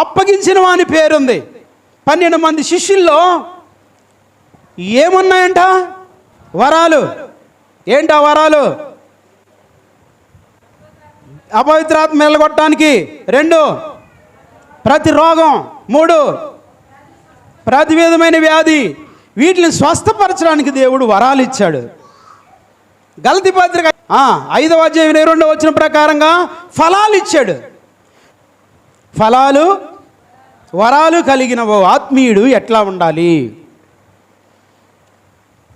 అప్పగించిన వాని పేరుంది. పన్నెండు మంది శిష్యుల్లో ఏమున్నాయంట? వరాలు. ఏంటా వరాలు? అపవిత్రాత్మ నిలగొట్టడానికి రెండు. ప్రతి రోగం మూడు. ప్రతి విధమైన వ్యాధి వీటిని స్వస్థపరచడానికి దేవుడు వరాలు ఇచ్చాడు. గలతి పత్రిక ఐదవ అధ్యాయం ఇరవై రెండవ వచ్చిన ప్రకారంగా ఫలాలు ఇచ్చాడు. ఫలాలు వరాలు కలిగిన ఓ ఆత్మీయుడు ఎట్లా ఉండాలి?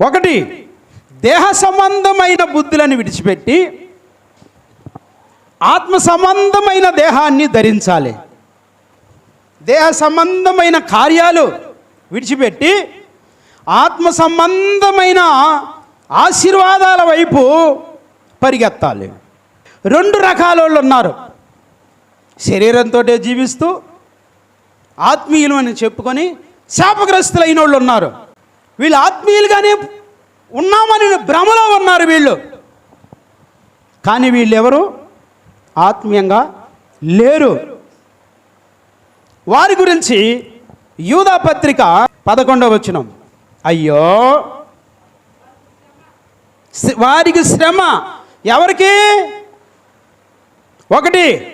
ఒకటి దేహ సంబంధమైన బుద్ధులను విడిచిపెట్టి ఆత్మ సంబంధమైన దేహాన్ని ధరించాలి. దేహ సంబంధమైన కార్యాలు విడిచిపెట్టి ఆత్మ సంబంధమైన ఆశీర్వాదాల వైపు పరిగెత్తాలి. రెండు రకాల వాళ్ళు ఉన్నారు. శరీరంతో జీవిస్తూ ఆత్మీయులు అని చెప్పుకొని శాపగ్రస్తులైన వాళ్ళు ఉన్నారు వీళ్ళు ఆత్మీయులుగానే ఉన్నామని భ్రమలో ఉన్నారు వీళ్ళు. కానీ వీళ్ళెవరు? ఆత్మీయంగా లేరు. వారి గురించి యూదా పత్రిక పదకొండవ వచనం. అయ్యో! వారికి శ్రమ ఎవరికి? ఒకటి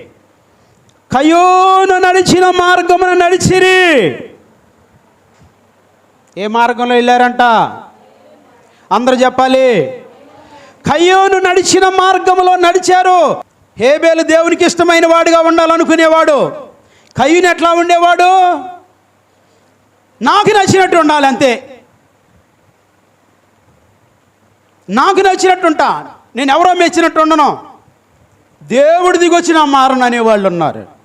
కయోను నడిచిన మార్గమును నడిచిరి. ఏ మార్గంలో వెళ్ళారంట? అందరూ చెప్పాలి. కయ్యోను నడిచిన మార్గంలో నడిచారు. హేబేలు దేవునికి ఇష్టమైన వాడుగా ఉండాలనుకునేవాడు. కయ్యూని ఎట్లా ఉండేవాడు? నాకు నచ్చినట్టు ఉండాలి అంతే. నాకు నచ్చినట్టుంటా నేను ఎవరో మెచ్చినట్టు ఉండను. దేవుడి దిగొచ్చిన మారను అనేవాళ్ళు ఉన్నారు.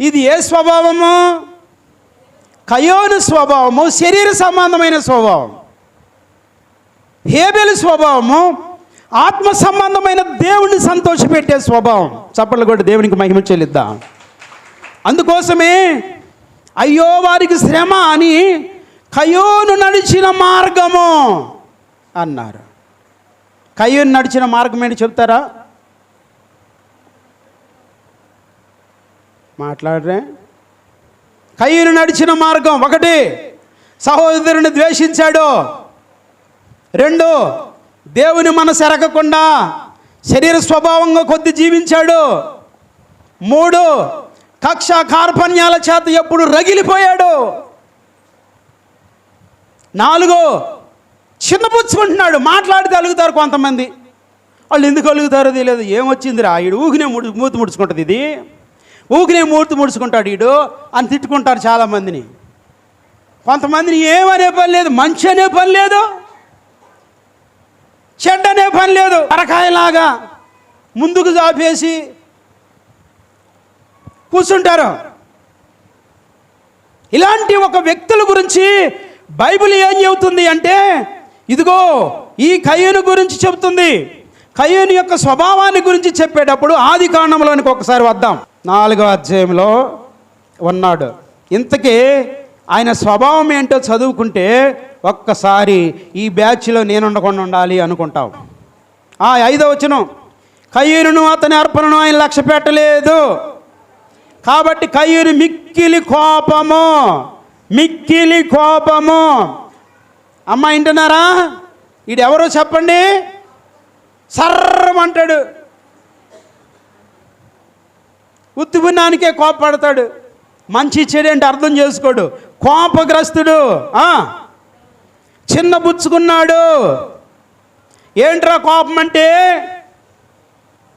ఇది ఏ స్వభావము? కయోను స్వభావము శరీర సంబంధమైన స్వభావం. హేబెలు స్వభావము ఆత్మ సంబంధమైన దేవుణ్ణి సంతోషపెట్టే స్వభావం. చప్పట్లు కూడా దేవునికి మహిమ చెల్లిద్దాం. అందుకోసమే అయ్యో వారికి శ్రమ అని కయోను నడిచిన మార్గము అన్నారు. కయోను నడిచిన మార్గం ఏంటి చెప్తారా? మాట్లాడరే. కయ్యూరు నడిచిన మార్గం ఒకటి. సహోదరుని ద్వేషించాడు. రెండు దేవుని మనసు ఎరగకుండా శరీర స్వభావంగా కొద్ది జీవించాడు. మూడు కక్ష కార్పణ్యాల చేత ఎప్పుడు రగిలిపోయాడు. నాలుగు చిన్నపుచ్చుకుంటున్నాడు మాట్లాడితే అలుగుతారు కొంతమంది. వాళ్ళు ఎందుకు అలుగుతారో తెలియదు. ఏమొచ్చిందిరా? ఈడు ఊగినే ముడి మూతి ముడుచుకుంటుంది ఇది. ఊగినే మూర్తి ముడుచుకుంటాడు ఈడు అని తిట్టుకుంటారు చాలామందిని. కొంతమందిని ఏమనే పని లేదు మంచి అనే పని లేదు చెడ్డ అనే పని లేదు. అరకాయలాగా ముందుకు జాపేసి కూర్చుంటారు. ఇలాంటి ఒక వ్యక్తుల గురించి బైబిల్ ఏం చెబుతుంది అంటే ఇదిగో ఈ కయ్యను గురించి చెబుతుంది. కయ్యను యొక్క స్వభావాన్ని గురించి చెప్పేటప్పుడు ఆది కాండంలోనికి ఒకసారి వద్దాం. నాలుగో అధ్యాయంలో ఉన్నాడు. ఇంతకీ ఆయన స్వభావం ఏంటో చదువుకుంటే ఒక్కసారి ఈ బ్యాచ్లో నేను ఉండకుండా ఉండాలి అనుకుంటాం. ఆ ఐదో వచనం కయ్యూరును అతని అర్పణను ఆయన లక్ష్య పెట్టలేదు. కాబట్టి కయ్యూరి మిక్కిలి కోపము మిక్కిలి కోపము. అమ్మ వింటున్నారా? ఈడెవరో చెప్పండి. సర్రమంటాడు ఉత్తిపుణానికే కోపపడతాడు. మంచి చెడు అంటే అర్థం చేసుకోడు. కోపగ్రస్తుడు చిన్న బుచ్చుకున్నాడు. ఏంట్రా కోపం అంటే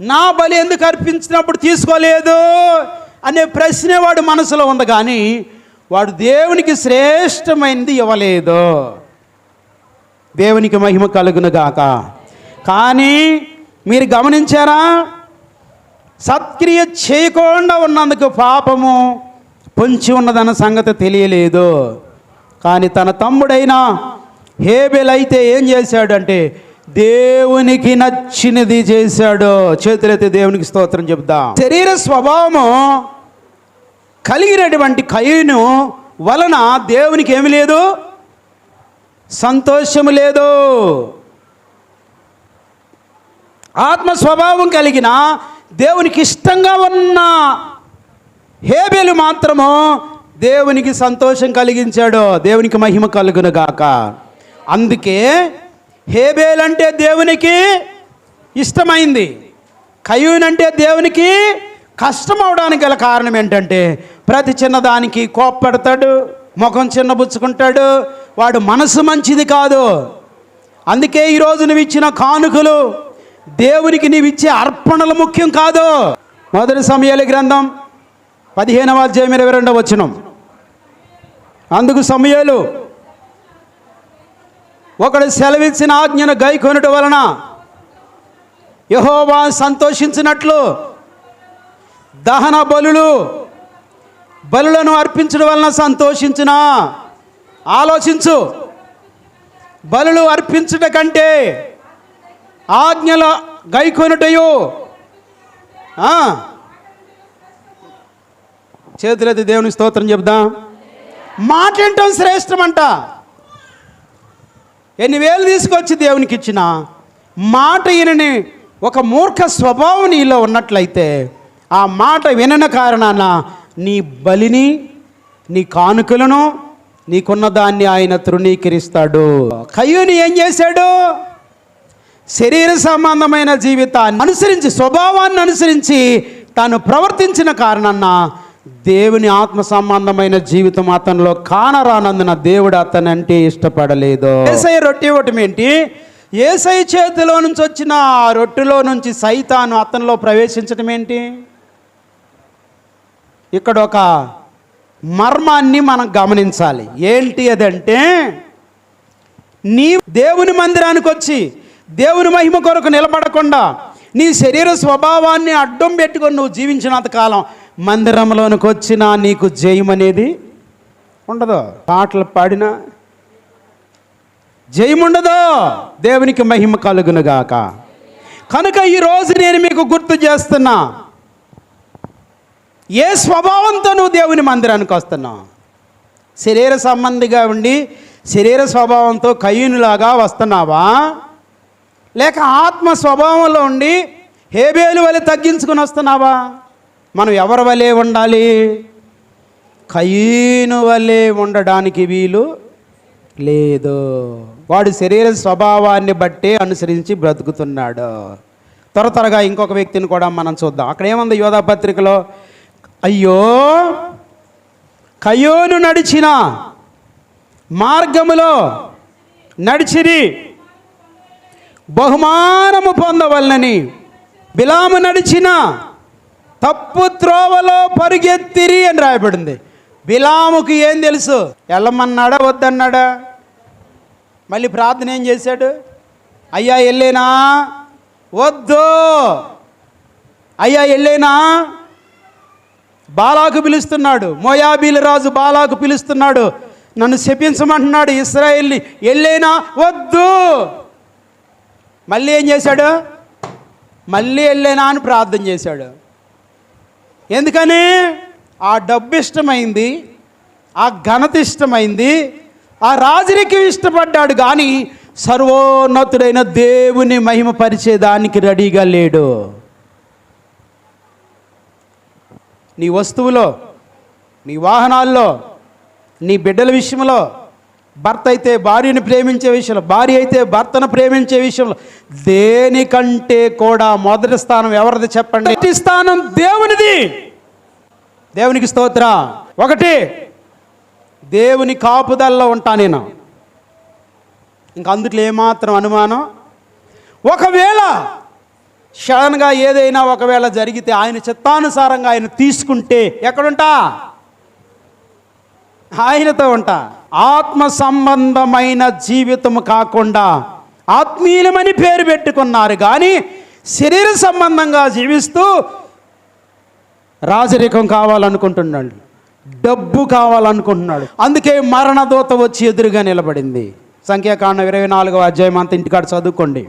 నా బలి ఎందుకు అర్పించినప్పుడు తీసుకోలేదు అనే ప్రశ్నే వాడు మనసులో ఉంది కానీ వాడు దేవునికి శ్రేష్టమైనది ఇవ్వలేదు. దేవునికి మహిమ కలుగును గాక. కానీ మీరు గమనించారా? సత్క్రియ చేయకుండా ఉన్నందుకు పాపము పొంచి ఉన్నదన్న సంగతి తెలియలేదు. కానీ తన తమ్ముడైన హేబెల్ అయితే ఏం చేశాడంటే దేవునికి నచ్చినది చేశాడు. చేతులైతే దేవునికి స్తోత్రం చెప్దాం శరీర స్వభావము కలిగినటువంటి కయ్యను వలన దేవునికి ఏమి లేదు? సంతోషము లేదు. ఆత్మ స్వభావం కలిగిన దేవునికి ఇష్టంగా ఉన్న హేబేలు మాత్రము దేవునికి సంతోషం కలిగించాడు దేవునికి మహిమ కలుగును గాక అందుకే హేబేల్ అంటే దేవునికి ఇష్టమైంది. కయూన్ అంటే దేవునికి కష్టం అవడానికి గల కారణం ఏంటంటే ప్రతి చిన్నదానికి కోప్పడతాడు ముఖం చిన్నబుచ్చుకుంటాడు వాడు మనసు మంచిది కాదు. అందుకే ఈరోజు నువ్వు ఇచ్చిన కానుకలు దేవునికి నీవు ఇచ్చే అర్పణలు ముఖ్యం కాదు. మొదటి సమయాల గ్రంథం పదిహేనవ అధ్యాయం ఇరవై రెండవ వచనం. అందుకు సమయాలు ఒకడు సెలవిచ్చిన ఆజ్ఞను గైకొనుట వలన యహోవా సంతోషించినట్లు దహన బలులు బలులను అర్పించడం వలన సంతోషించునా? ఆలోచించు. బలులు అర్పించుట కంటే ఆజ్ఞల గైకొనుటయో. చేతులైతే దేవుని స్తోత్రం చెప్దాం. మాట శ్రేష్టమంట. ఎన్ని వేలు తీసుకొచ్చి దేవునికి ఇచ్చిన మాట వినని ఒక మూర్ఖ స్వభావం నీలో ఉన్నట్లయితే ఆ మాట వినని కారణాన నీ బలిని నీ కానుకలను నీకున్న దాన్ని ఆయన తృణీకరిస్తాడు. కయ్యూని ఏం చేశాడు? శరీర సంబంధమైన జీవితాన్ని అనుసరించి స్వభావాన్ని అనుసరించి తాను ప్రవర్తించిన కారణాన దేవుని ఆత్మ సంబంధమైన జీవితం అతనిలో కానరానందున దేవుడు అతను అంటే ఇష్టపడలేదు. ఏసై రొట్టె ఇవ్వటం ఏంటి? ఏసై చేతిలో నుంచి వచ్చిన ఆ రొట్టెలో నుంచి సైతాను అతనిలో ప్రవేశించటం ఏంటి? ఇక్కడ ఒక మర్మాన్ని మనం గమనించాలి. ఏంటి అదంటే నీ దేవుని మందిరానికి వచ్చి దేవుని మహిమ కొరకు నిలబడకుండా నీ శరీర స్వభావాన్ని అడ్డం పెట్టుకొని నువ్వు జీవించినంత కాలం మందిరంలోనికి వచ్చినా నీకు జయం అనేది ఉండదు. పాటలు పాడినా జయం దేవునికి మహిమ కలుగునుగాక. కనుక ఈరోజు నేను మీకు గుర్తు చేస్తున్నా ఏ స్వభావంతో నువ్వు దేవుని మందిరానికి వస్తున్నావు? శరీర సంబంధిగా ఉండి శరీర స్వభావంతో కయ్యూనిలాగా వస్తున్నావా? లేక ఆత్మ స్వభావంలో ఉండి హేబేలు వలె తగ్గించుకుని వస్తున్నావా? మనం ఎవరి వలె ఉండాలి? కయ్యను వలె ఉండడానికి వీలు లేదు. వాడు శరీర స్వభావాన్ని బట్టే అనుసరించి బ్రతుకుతున్నాడు. త్వర త్వరగా ఇంకొక వ్యక్తిని కూడా మనం చూద్దాం. అక్కడ ఏముంది యోధా పత్రికలో? అయ్యో! కయోను నడిచిన మార్గములో నడిచిరి. బహుమానము పొందవలనని బిలాము నడిచిన తప్పు త్రోవలో పరుగెత్తిరి అని రాయబడింది. బిలాముకి ఏం తెలుసు? వెళ్ళమన్నాడా వద్దన్నాడా? మళ్ళీ ప్రార్థన ఏం చేశాడు? అయ్యా వెళ్ళేనా వద్దు. అయ్యా వెళ్ళేనా బాలాకు పిలుస్తున్నాడు. మోయాబీల రాజు బాలాకు పిలుస్తున్నాడు. నన్ను శపించమంటున్నాడు ఇస్రాయేల్ని. వెళ్ళేనా వద్దు. మళ్ళీ ఏం చేశాడు? మళ్ళీ వెళ్ళేనా అని ప్రార్థన చేశాడు. ఎందుకని? ఆ డబ్బు ఇష్టమైంది ఆ ఘనత ఇష్టమైంది ఆ రాజరికం ఇష్టపడ్డాడు కానీ సర్వోన్నతుడైన దేవుని మహిమ పరిచేదానికి రెడీగా లేడు. నీ వస్తువులో నీ వాహనాల్లో నీ బిడ్డల విషయంలో భర్త అయితే భార్యని ప్రేమించే విషయంలో భార్య అయితే భర్తను ప్రేమించే విషయంలో దేనికంటే కూడా మొదటి స్థానం ఎవరిది చెప్పండి? మొదటి స్థానం దేవునిది. దేవునికి స్తోత్ర. ఒకటి దేవుని కాపుదల్లో ఉంటా నేను. ఇంక అందుట్లో ఏమాత్రం అనుమానం? ఒకవేళ సడన్గా ఏదైనా ఒకవేళ జరిగితే ఆయన చిత్తానుసారంగా ఆయన తీసుకుంటే ఎక్కడుంటా? ఆయనతో ఉంటా. ఆత్మ సంబంధమైన జీవితం కాకుండా ఆత్మీయులమని పేరు పెట్టుకున్నారు. కానీ శరీర సంబంధంగా జీవిస్తూ రాజరికం కావాలనుకుంటున్నాడు. డబ్బు కావాలనుకుంటున్నాడు. అందుకే మరణదూత వచ్చి ఎదురుగా నిలబడింది. సంఖ్యాకాండం ఇరవై నాలుగవ అధ్యాయం అంత ఇంటికాడ చదువుకోండి.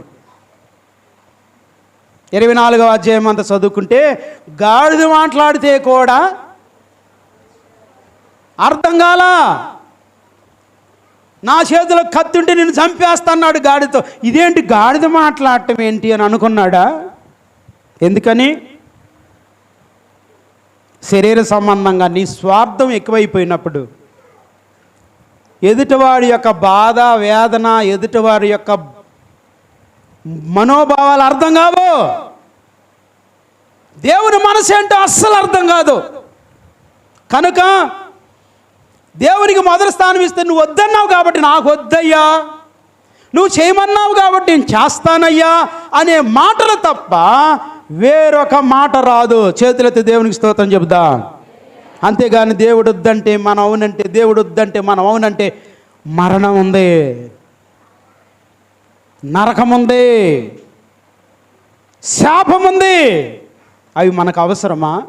ఇరవై నాలుగవ అధ్యాయం అంత చదువుకుంటే గాడిద మాట్లాడితే కూడా అర్థం కాలా? నా చేతిలో కత్తుంటే నేను చంపేస్తాన్నాడు గాడితో. ఇదేంటి గాడిద మాట్లాడటం ఏంటి అని అనుకున్నాడా? ఎందుకని? శరీర సంబంధంగా నీ స్వార్థం ఎక్కువైపోయినప్పుడు ఎదుటివారి యొక్క బాధ వేదన ఎదుటివారి యొక్క మనోభావాలు అర్థం కావు. దేవుని మనసు ఏంటో అస్సలు అర్థం కాదు. కనుక దేవునికి మొదటి స్థానం ఇస్తే నువ్వు వద్దన్నావు కాబట్టి నాకు వద్దయ్యా. నువ్వు చేయమన్నావు కాబట్టి నేను చేస్తానయ్యా అనే మాటలు తప్ప వేరొక మాట రాదు. చేతులెత్తి దేవునికి స్తోత్రం చెబుదా అంతేగాని దేవుడు వద్దంటే మనం అవునంటే దేవుడు వద్దంటే మనం అవునంటే మరణం ఉంది. నరకం ఉంది. శాపం ఉంది. అవి మనకు అవసరమా?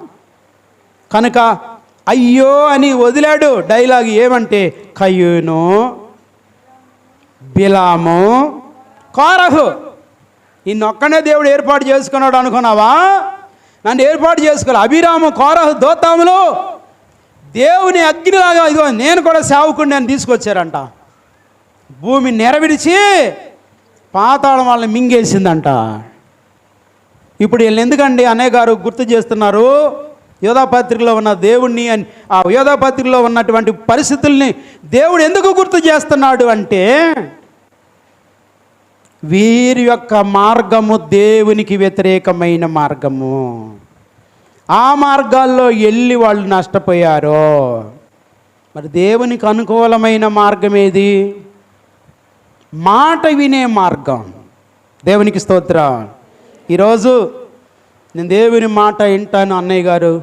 కనుక అయ్యో అని వదిలాడు. డైలాగ్ ఏమంటే కయ్యూను బిలాము కారహు నిన్నొక్కనే దేవుడు ఏర్పాటు చేసుకున్నాడు అనుకున్నావా? నన్ను ఏర్పాటు చేసుకోవాలి అభిరాము కోరహు దోతాములు దేవుని అగ్నిలాగా ఇదిగో నేను కూడా సేవకుడిని అని తీసుకొచ్చారంట. భూమి నెరవిడిచి పాతాళం వాళ్ళని మింగేసిందంట. ఇప్పుడు వీళ్ళు ఎందుకండి అన్నయ్య గారు గుర్తు చేస్తున్నారు? యోధాపత్రికలో ఉన్న దేవుణ్ణి అని ఆ యోధాపత్రికలో ఉన్నటువంటి పరిస్థితుల్ని దేవుడు ఎందుకు గుర్తు చేస్తున్నాడు అంటే వీరి యొక్క మార్గము దేవునికి వ్యతిరేకమైన మార్గము. ఆ మార్గాల్లో వెళ్ళి వాళ్ళు నష్టపోయారు. మరి దేవునికి అనుకూలమైన మార్గం ఏది? మాట వినే మార్గం. దేవునికి స్తోత్రం. ఈరోజు నేను దేవుని మాట వింటాను అన్నయ్య గారు.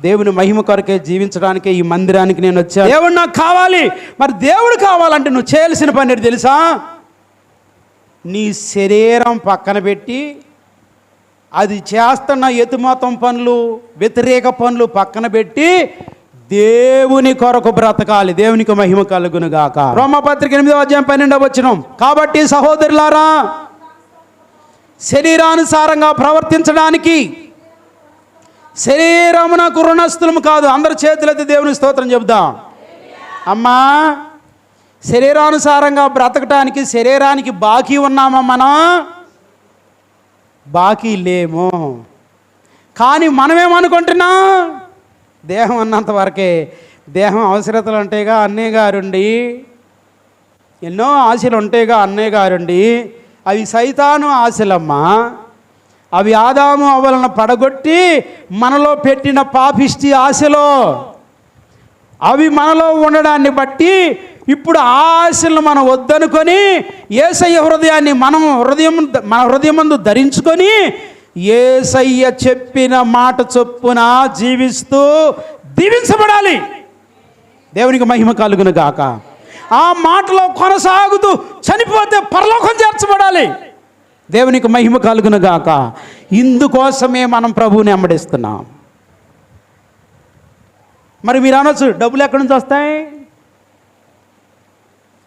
దేవుని మహిమ కొరకే జీవించడానికే ఈ మందిరానికి నేను వచ్చాను దేవుడు నాకు కావాలి. మరి దేవుడు కావాలంటే నువ్వు చేయాల్సిన పని తెలుసా? నీ శరీరం పక్కన పెట్టి అది చేస్తున్న ఎతుమతం పనులు వ్యతిరేక పనులు పక్కన పెట్టి దేవుని కొరకు బ్రతకాలి. దేవునికి మహిమ కలుగునుగాక రోమపత్రిక ఎనిమిదో అధ్యాయం పన్నెండవ వచ్చినం కాబట్టి సహోదరులారా శరీరానుసారంగా ప్రవర్తించడానికి శరీరమునకు రుణస్థులము కాదు. అందరి చేతులైతే దేవుని స్తోత్రం చెబుదాం. అమ్మా శరీరానుసారంగా బ్రతకటానికి శరీరానికి బాకీ ఉన్నామా మనం? బాకీ లేము. కానీ మనమేమనుకుంటున్నాం? దేహం అన్నంత వరకే. దేహం అవసరతలు ఉంటాయిగా అన్నయ్య గారుండి ఎన్నో ఆశలు ఉంటాయిగా అన్నయ్య గారుండి అవి సైతాను ఆశలమ్మా. అవి ఆదాము అవలను పడగొట్టి మనలో పెట్టిన పాపిష్టి ఆశలో. అవి మనలో ఉండడాన్ని బట్టి ఇప్పుడు ఆ ఆశలను మనం వద్దనుకొని ఏసయ్య హృదయాన్ని మనం హృదయం మన హృదయమందు ధరించుకొని ఏసయ్య చెప్పిన మాట చొప్పున జీవిస్తూ దీవించబడాలి. దేవునికి మహిమ కలుగును గాక. ఆ మాటలో కొనసాగుతూ చనిపోతే పరలోకం చేర్చబడాలి. దేవునికి మహిమ కలుగును గాక ఇందుకోసమే మనం ప్రభువుని అమ్మడిస్తున్నాం. మరి మీరు అనొచ్చు డబ్బులు ఎక్కడి నుంచి వస్తాయి?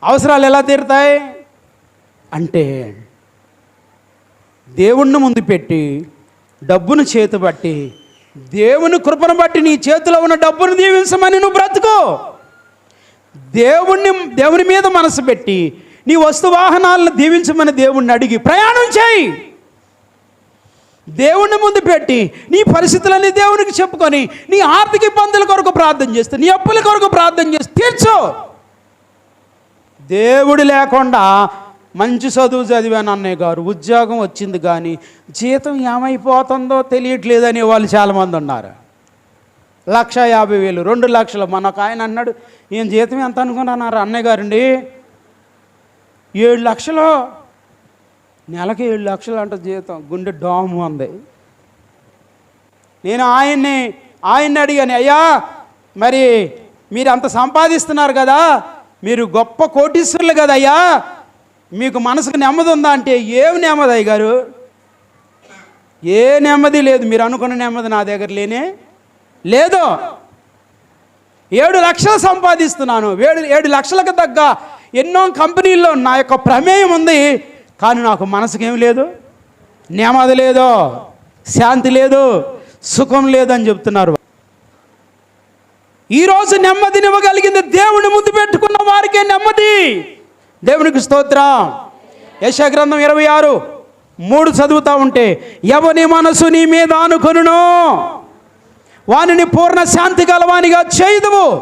అవసరాలు ఎలా తీరుతాయి? అంటే దేవుణ్ణి ముందు పెట్టి డబ్బును చేతి బట్టి దేవుని కృపను బట్టి నీ చేతిలో ఉన్న డబ్బును దీవించమని నువ్వు బ్రతుకో. దేవుణ్ణి దేవుని మీద మనసు పెట్టి నీ వస్తు వాహనాలను దీవించమని దేవుణ్ణి అడిగి ప్రయాణం చేయి. దేవుణ్ణి ముందు పెట్టి నీ పరిస్థితులన్నీ దేవునికి చెప్పుకొని నీ ఆర్థిక ఇబ్బందుల కొరకు ప్రార్థన చేస్తే నీ అప్పుల కొరకు ప్రార్థన చేస్తే తీర్చు. దేవుడు లేకుండా మంచి చదువు చదివాను అన్నయ్య గారు ఉద్యోగం వచ్చింది కానీ జీతం ఏమైపోతుందో తెలియట్లేదని వాళ్ళు చాలామంది ఉన్నారు. లక్ష యాభై వేలు రెండు లక్షలు. మనకు ఆయన అన్నాడు ఈయన జీతం ఎంత అనుకున్నారు అన్నయ్య గారండి? ఏడు లక్షలు. నెలకి ఏడు లక్షలు అంట జీతం. గుండె డాము ఉంది నేను ఆయన్ని ఆయన్ని అడిగాను అయ్యా మరి మీరు అంత సంపాదిస్తున్నారు కదా మీరు గొప్ప కోటీశ్వరులు కదా అయ్యా మీకు మనసుకు నెమ్మది ఉందా? అంటే ఏమి నెమ్మది అయ్య గారు? ఏ నెమ్మది లేదు. మీరు అనుకున్న నెమ్మది నా దగ్గర లేనే లేదో. ఏడు లక్షలు సంపాదిస్తున్నాను. ఏడు ఏడు లక్షలకు తగ్గ ఎన్నో కంపెనీల్లో నా యొక్క ప్రమేయం ఉంది. కానీ నాకు మనసుకేం లేదు. నెమ్మది లేదు. శాంతి లేదు. సుఖం లేదని చెప్తున్నారు. ఈరోజు నెమ్మదినివ్వగలిగింది దేవుని ముందు పెట్టుకున్న వారికే నెమ్మది. దేవునికి స్తోత్రం. యశగ్రంథం ఇరవై ఆరు మూడు చదువుతా ఉంటే ఎవని మనసు నీ మీద అనుకును వానిని పూర్ణ శాంతి గలవానిగా చేయదువు.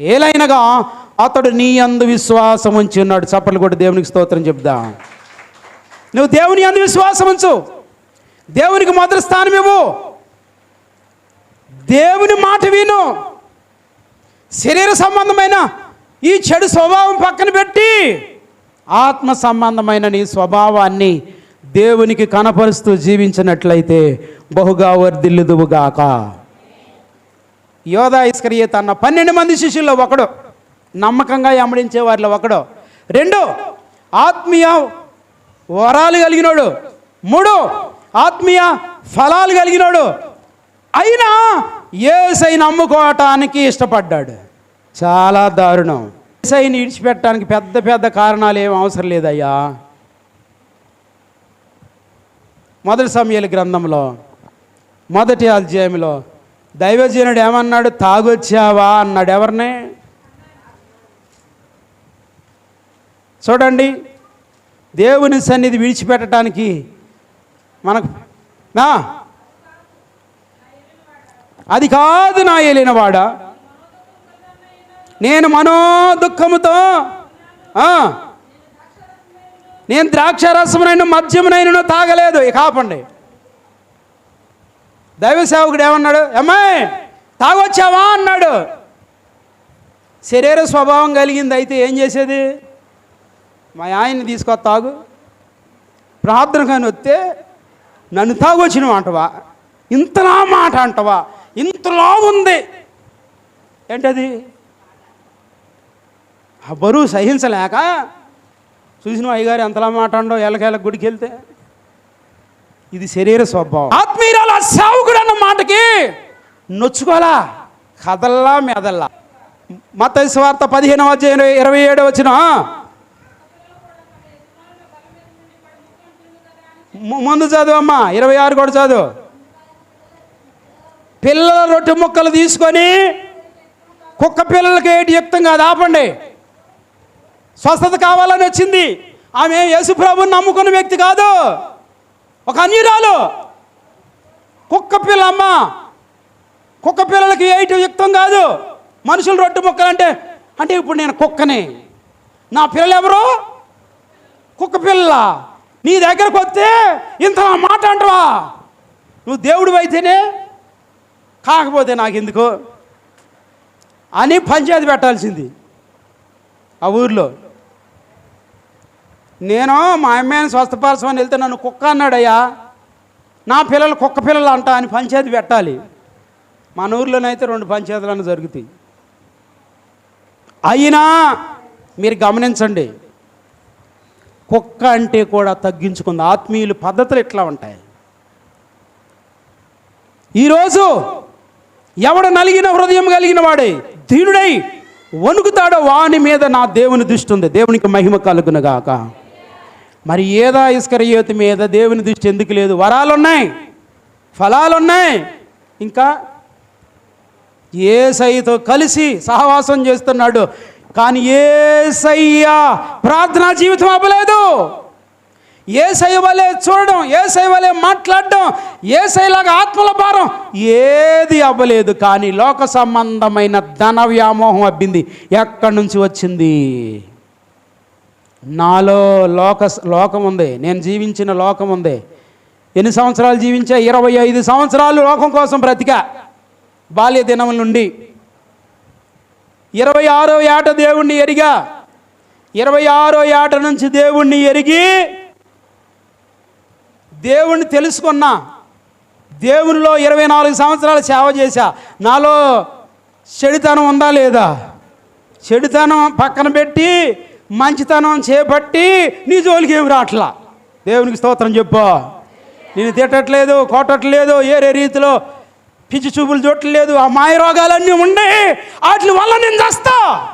ఏలైనగా అతడు నీ అందు విశ్వాసం ఉంచి ఉన్నాడు. చప్పట్లు కూడా దేవునికి స్తోత్రం చెప్దా. నువ్వు దేవుని అందు విశ్వాసం ఉంచు. దేవునికి మొదటి స్థానం ఇవ్వు. దేవుని మాట విను. శరీర సంబంధమైన ఈ చెడు స్వభావం పక్కన పెట్టి ఆత్మ సంబంధమైన నీ స్వభావాన్ని దేవునికి కనపరుస్తూ జీవించినట్లయితే బహుగా వర్ధిల్లుదువుగాక. యోధా ఇస్కరియ తన పన్నెండు మంది శిష్యుల్లో ఒకడు నమ్మకంగా ఎమడించే వారిలో ఒకడు. రెండు ఆత్మీయ వరాలు కలిగినోడు. మూడు ఆత్మీయ ఫలాలు కలిగినోడు. అయినా ఏసై నమ్ముకోవటానికి ఇష్టపడ్డాడు. చాలా దారుణం. ఏసైని విడిచిపెట్టడానికి పెద్ద పెద్ద కారణాలు ఏం అవసరం లేదయ్యా. మొదటి సమయాల గ్రంథంలో మొదటి అధ్యాయంలో దైవజనుడు ఏమన్నాడు? తాగొచ్చావా? అన్నాడు. ఎవరిని? చూడండి దేవుని సన్నిధి విడిచిపెట్టడానికి మనకు నా? అది కాదు నా ఏలినవాడా నేను మనో దుఃఖముతో నేను ద్రాక్షారసమునైన మద్యమునైనా తాగలేదు. కాపండి దైవ సేవకుడు ఏమన్నాడు? అమ్మాయి తాగొచ్చావా? అన్నాడు. శరీర స్వభావం కలిగింది అయితే ఏం చేసేది? మా ఆయన్ని తీసుకొ తాగు. ప్రార్థన కానీ వస్తే నన్ను తాగొచ్చిన అంటవా? ఇంతలా మాట అంటవా? ఇంతలా ఉంది. ఏంటది? ఆ బరువు సహించలేక చూసిన అయ్యగారు ఎంతలా మాట అండో ఎలకెళ్ళ గుడికి వెళ్తే ఇది శరీర స్వభావం. ఆత్మీయురాల సేవకుడు అన్న మాటకి నొచ్చుకోలా కదల్లా మెదల్లా? మత వార్త పదిహేనవ అధ్యాయం ఇరవై ఏడు వచ్చిన ముందు చదువు అమ్మా ఇరవై ఆరు కూడా చదువు. పిల్లల రొట్టె ముక్కలు తీసుకొని కుక్క పిల్లలకి ఏటి యుక్తం కాదు ఆపండి. స్వస్థత కావాలని వచ్చింది. ఆమె యేసుప్రభుని నమ్ముకున్న వ్యక్తి కాదు. ఒక అన్యురాలు కుక్క పిల్ల అమ్మ. కుక్క పిల్లలకి ఏటి యుక్తం కాదు. మనుషులు రొట్టె ముక్కలంటే అంటే ఇప్పుడు నేను కుక్కని. నా పిల్లలు ఎవరు కుక్క పిల్ల. నీ దగ్గరకు వస్తే ఇంత నా మాట అంటవా? నువ్వు దేవుడు అయితేనే కాకపోతే నాకు ఎందుకు అని పంచాయతీ పెట్టాల్సింది. ఆ ఊర్లో. నేను మా అమ్మాయిని స్వస్థపరచమని వెళ్తే నన్ను కుక్క అన్నాడయ్యా. నా పిల్లలు కుక్క పిల్లలు అంట అని పంచాయతీ పెట్టాలి. మన ఊర్లోనైతే రెండు పంచాయతీలను జరుగుతాయి. అయినా మీరు గమనించండి కుక్క అంటే కూడా తగ్గించుకుంది. ఆత్మీయులు పద్ధతులు ఇట్లా ఉంటాయి. ఈరోజు ఎవడు నలిగిన హృదయం కలిగిన వాడే దీనుడై వణుకుతాడో వాని మీద నా దేవుని దృష్టి ఉంది. దేవునికి మహిమ కలుగునగాక. మరి ఏదా ఇస్కరయోతి మీద దేవుని దృష్టి ఎందుకు లేదు? వరాలు ఉన్నాయి ఫలాలు ఉన్నాయి ఇంకా ఏసైతో కలిసి సహవాసం చేస్తున్నాడు. కానీ ఏసయ్యా ప్రార్థనా జీవితం అవ్వలేదు. ఏ వలె చూడడం ఏ వలె మాట్లాడడం ఏసైలాగా ఆత్మల భారం ఏది అవ్వలేదు. కానీ లోక సంబంధమైన ధన వ్యామోహం అబ్బింది. ఎక్కడి నుంచి వచ్చింది? నాలో లోక లోకం ఉంది నేను జీవించిన లోకం ఉంది ఎన్ని సంవత్సరాలు జీవించా? ఇరవై ఐదు సంవత్సరాలు లోకం కోసం బ్రతిక. బాల్య దినముల నుండి. ఇరవై ఆరో ఏట దేవుణ్ణి ఎరిగా. ఇరవై ఆరో ఏట నుంచి దేవుణ్ణి ఎరిగి దేవుణ్ణి తెలుసుకున్నా. దేవునిలో ఇరవై నాలుగు సంవత్సరాలు సేవ చేశా. నాలో చెడుతనం ఉందా లేదా? చెడుతనం పక్కన పెట్టి మంచితనం చేపట్టి నీ జోలికి ఏమి రాట్లా? దేవునికి స్తోత్రం చెప్పు. నేను తిట్టట్లేదు కొట్టట్లేదు ఏరే రీతిలో పిచ్చి చూపులు చూడట్లేదు. ఆ మాయ రోగాలన్నీ ఉన్నాయి. వాటి వల్ల నేను చేస్తా.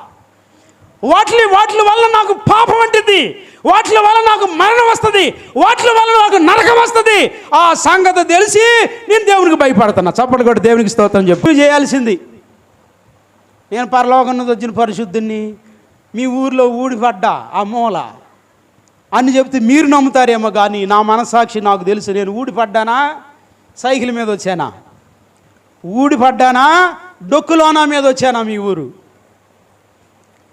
వాటి వాటి వల్ల నాకు పాపం వంటిది వాటి వల్ల నాకు మరణం వస్తుంది. వాటి వల్ల నాకు నరకం వస్తుంది. ఆ సంగతి తెలిసి నేను దేవునికి భయపడుతున్నా. చప్పటి కూడా దేవునికి స్తోత్రం చెప్పి. చేయాల్సింది. నేను పరలోకం నుంచి వచ్చిన పరిశుద్ధుని మీ ఊర్లో ఊడిపడ్డా ఆ మూల. అని చెప్తే మీరు నమ్ముతారేమో కానీ నా మనసాక్షి నాకు తెలుసు నేను ఊడిపడ్డానా? సైకిల్ మీద వచ్చానా? ఊడిపడ్డానా? డొక్కులోనా మీద వచ్చానా మీ ఊరు?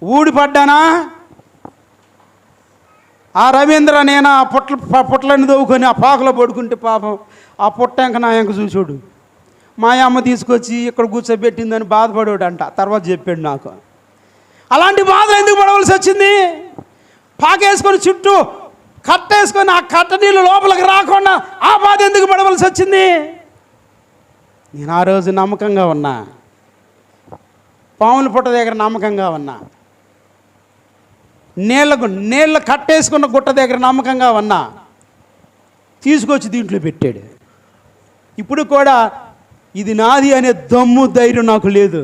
ఊడిపడ్డానా? ఆ రవీంద్ర నేను ఆ పుట్ల ప- దవ్వుకొని ఆ పాకలో పడుకుంటే పాపం ఆ పుట్ట ఇంక నా ఎంక చూసాడు మా అమ్మ తీసుకొచ్చి ఇక్కడ కూర్చోబెట్టిందని బాధపడాడు అంట తర్వాత చెప్పాడు నాకు. అలాంటి బాధలు ఎందుకు పడవలసి వచ్చింది? పాకేసుకొని చుట్టూ కట్టేసుకొని ఆ కట్ట నీళ్ళు లోపలికి రాకుండా ఆ బాధ ఎందుకు పడవలసి వచ్చింది? నేను ఆ రోజు నమ్మకంగా ఉన్నా. పాముల పుట్ట దగ్గర నమ్మకంగా ఉన్నా. నీళ్ళకు నీళ్ళ కట్టేసుకున్న గుట్ట దగ్గర నమ్మకంగా ఉన్నా. తీసుకొచ్చి దీంట్లో పెట్టాడు. ఇప్పుడు కూడా ఇది నాది అనే దమ్ము ధైర్యం నాకు లేదు.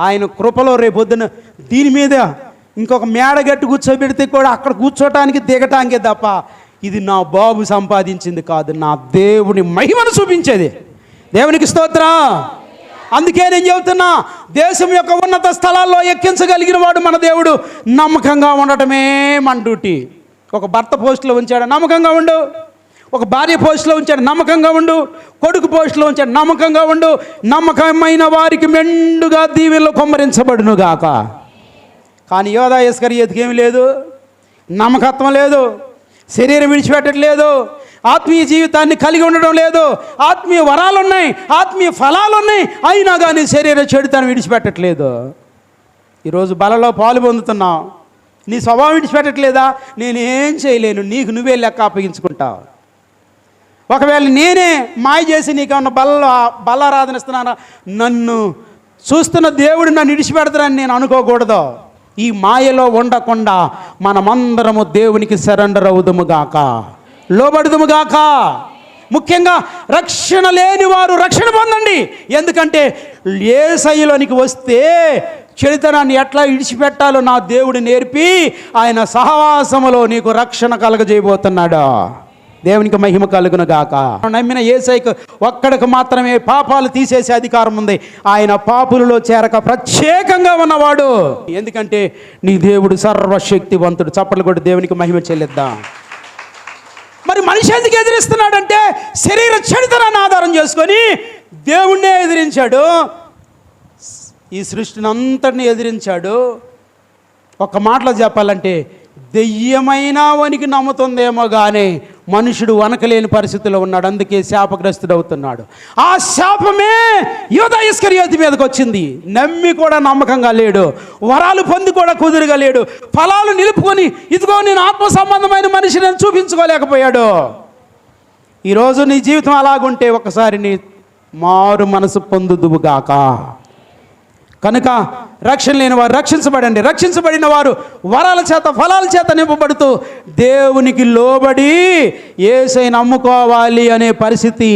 ఆయన కృపలో రేపొద్దున దీని మీద ఇంకొక మేడ గట్టి కూర్చోబెడితే కూడా అక్కడ కూర్చోటానికి దిగటానికే తప్ప ఇది నా బాబు సంపాదించింది కాదు నా దేవుని మహిమను చూపించేది. దేవునికి స్తోత్ర. అందుకే నేను చెబుతున్నా దేశం యొక్క ఉన్నత స్థలాల్లో ఎక్కించగలిగిన వాడు మన దేవుడు నమ్మకంగా ఉండటమే మన డ్యూటీ. ఒక భర్త పోస్టులో ఉంచాడు నమ్మకంగా ఉండు. ఒక భార్య పోస్టులో ఉంచాడు నమ్మకంగా ఉండు. కొడుకు పోస్టులో ఉంచాడు నమ్మకంగా ఉండు. నమ్మకమైన వారికి మెండుగా దీవెల్లో కొమ్మరించబడును గాక కానీ యోధా ఇస్కరియతకి ఏమి లేదు. నమ్మకత్వం లేదు. శరీరం విడిచిపెట్టట్లేదు. ఆత్మీయ జీవితాన్ని కలిగి ఉండడం లేదు. ఆత్మీయ వరాలు ఉన్నాయి ఆత్మీయ ఫలాలు ఉన్నాయి అయినా కానీ శరీర చెడుతాను విడిచిపెట్టట్లేదు. ఈరోజు బలలో పాలు పొందుతున్నావు. నీ స్వభావం విడిచిపెట్టట్లేదా? నేనేం చేయలేను. నీకు నువ్వే లెక్క అప్పగించుకుంటావు. ఒకవేళ నేనే మాయ చేసి నీకేమన్నా బల్ల బలారాధన ఇస్తున్నానా? నన్ను చూస్తున్న దేవుడు నన్ను ఇడిచిపెడతానని నేను అనుకోకూడదు. ఈ మాయలో ఉండకుండా మనమందరము దేవునికి సరెండర్ అవుదుము గాక లోబడుదుము గాక. ముఖ్యంగా రక్షణ లేని వారు రక్షణ పొందండి. ఎందుకంటే ఏ శైలోనికి వస్తే చెడుతనాన్ని ఎట్లా ఇడిచిపెట్టాలో నా దేవుడు నేర్పి ఆయన సహవాసములో నీకు రక్షణ కలగజేయబోతున్నాడు. దేవునికి మహిమ కలుగును గాక నమ్మిన ఏసైకు ఒక్కడికి మాత్రమే పాపాలు తీసేసే అధికారం ఉంది. ఆయన పాపులలో చేరక ప్రత్యేకంగా ఉన్నవాడు. ఎందుకంటే నీ దేవుడు సర్వశక్తివంతుడు. చప్పట్లు కూడా దేవునికి మహిమ చెల్లిద్దాం. మరి మనిషి ఎందుకు ఎదిరిస్తున్నాడంటే శరీర చెడుతనాన్ని ఆధారం చేసుకొని దేవుణ్ణే ఎదిరించాడు. ఈ సృష్టిని అంతటిని ఎదిరించాడు. ఒక మాటలో చెప్పాలంటే దెయ్యమైన వనికి నమ్ముతుందేమో కానీ మనుషుడు వనకలేని పరిస్థితిలో ఉన్నాడు అందుకే శాపగ్రస్తుడు అవుతున్నాడు ఆ శాపమే యోధ ఇస్కరియోతి మీదకి వచ్చింది నమ్మి కూడా నమ్మకంగా లేడు వరాలు పొంది కూడా కుదురుగా లేడు ఫలాలు నిలుపుకొని ఇదిగో నేను ఆత్మ సంబంధమైన మనిషిని నేను చూపించుకోలేకపోయాడు. ఈరోజు నీ జీవితం అలాగుంటే ఒకసారి నీ మారు మనసు పొందుదువుగాక. కనుక రక్షణ లేని వారు రక్షించబడండి. రక్షించబడిన వారు వరాల చేత ఫలాల చేత నింపబడుతూ దేవునికి లోబడి ఏసై నమ్ముకోవాలి అనే పరిస్థితి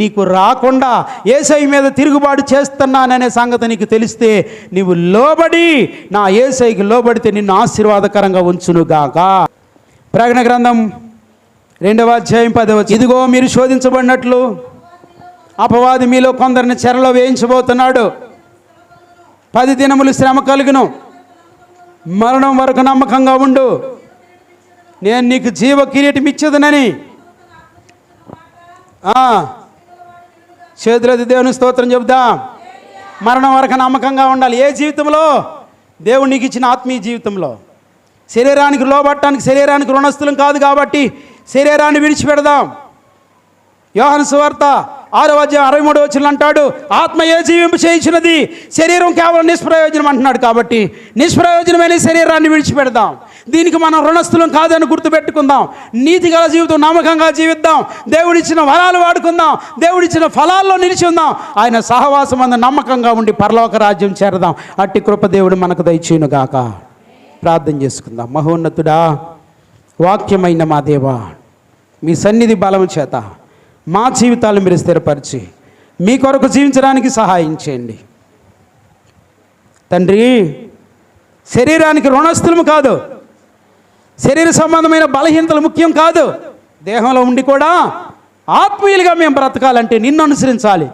నీకు రాకుండా ఏసై మీద తిరుగుబాటు చేస్తున్నాననే సంగతి నీకు తెలిస్తే నీవు లోబడి నా ఏసైకి లోబడితే నిన్ను ఆశీర్వాదకరంగా ఉంచునుగాక. ప్రకటన గ్రంథం రెండవ అధ్యాయం పదవ ఇదిగో మీరు శోధించబడినట్లు అపవాది మీలో కొందరిని చెరలో వేయించబోతున్నాడు. పది దినములు శ్రమ కలుగును. మరణం వరకు నమ్మకంగా ఉండు. నేను నీకు జీవ కిరీటం ఇచ్చేదనని చేతులది దేవుని స్తోత్రం చెబుదాం మరణం వరకు నమ్మకంగా ఉండాలి. ఏ జీవితంలో? దేవుడు నీకు ఇచ్చిన ఆత్మీయ జీవితంలో. శరీరానికి లోబట్టడానికి శరీరానికి రుణస్థులం కాదు కాబట్టి శరీరాన్ని విడిచిపెడదాం. యోహన్ సువార్త ఆరో అధ్యాయం అరవై మూడో వచ్చిన అంటాడు ఆత్మ ఏ జీవింపు చేయించినది శరీరం కేవలం నిష్ప్రయోజనం అంటున్నాడు కాబట్టి నిష్ప్రయోజనమైన శరీరాన్ని విడిచిపెడదాం. దీనికి మనం రుణస్థులం కాదని గుర్తుపెట్టుకుందాం. నీతి గల జీవితం నమ్మకంగా జీవిద్దాం. దేవుడిచ్చిన వరాలు వాడుకుందాం. దేవుడిచ్చిన ఫలాల్లో నిలిచి ఉందాం. ఆయన సహవాసం అందు నమ్మకంగా ఉండి పరలోక రాజ్యం చేరదాం. అట్టి కృపదేవుడు మనకు దయచేయునుగాక ప్రార్థన చేసుకుందాం. మహోన్నతుడా వాక్యమైన మా దేవా మీ సన్నిధి బలం చేత మా జీవితాలను మీరు స్థిరపరిచి మీ కొరకు జీవించడానికి సహాయం చేయండి. తండ్రి శరీరానికి రుణస్థులము కాదు. శరీర సంబంధమైన బలహీనతలు ముఖ్యం కాదు. దేహంలో ఉండి కూడా ఆత్మీయులుగా మేము బ్రతకాలంటే నిన్ను అనుసరించాలి.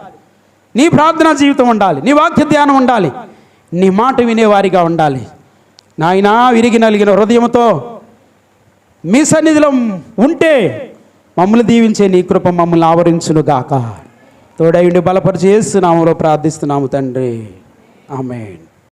నీ ప్రార్థనా జీవితం ఉండాలి నీ వాక్య ధ్యానం ఉండాలి నీ మాట వినేవారిగా ఉండాలి. నాయనా విరిగి నలిగిన హృదయంతో మీ సన్నిధిలో ఉంటే మమ్మల్ని దీవించే నీ కృప మమ్మల్ని ఆవరించును గాక. తోడైండి బలపరిచేస్తున్నాము ప్రార్థిస్తున్నాము తండ్రి. ఆమెన్.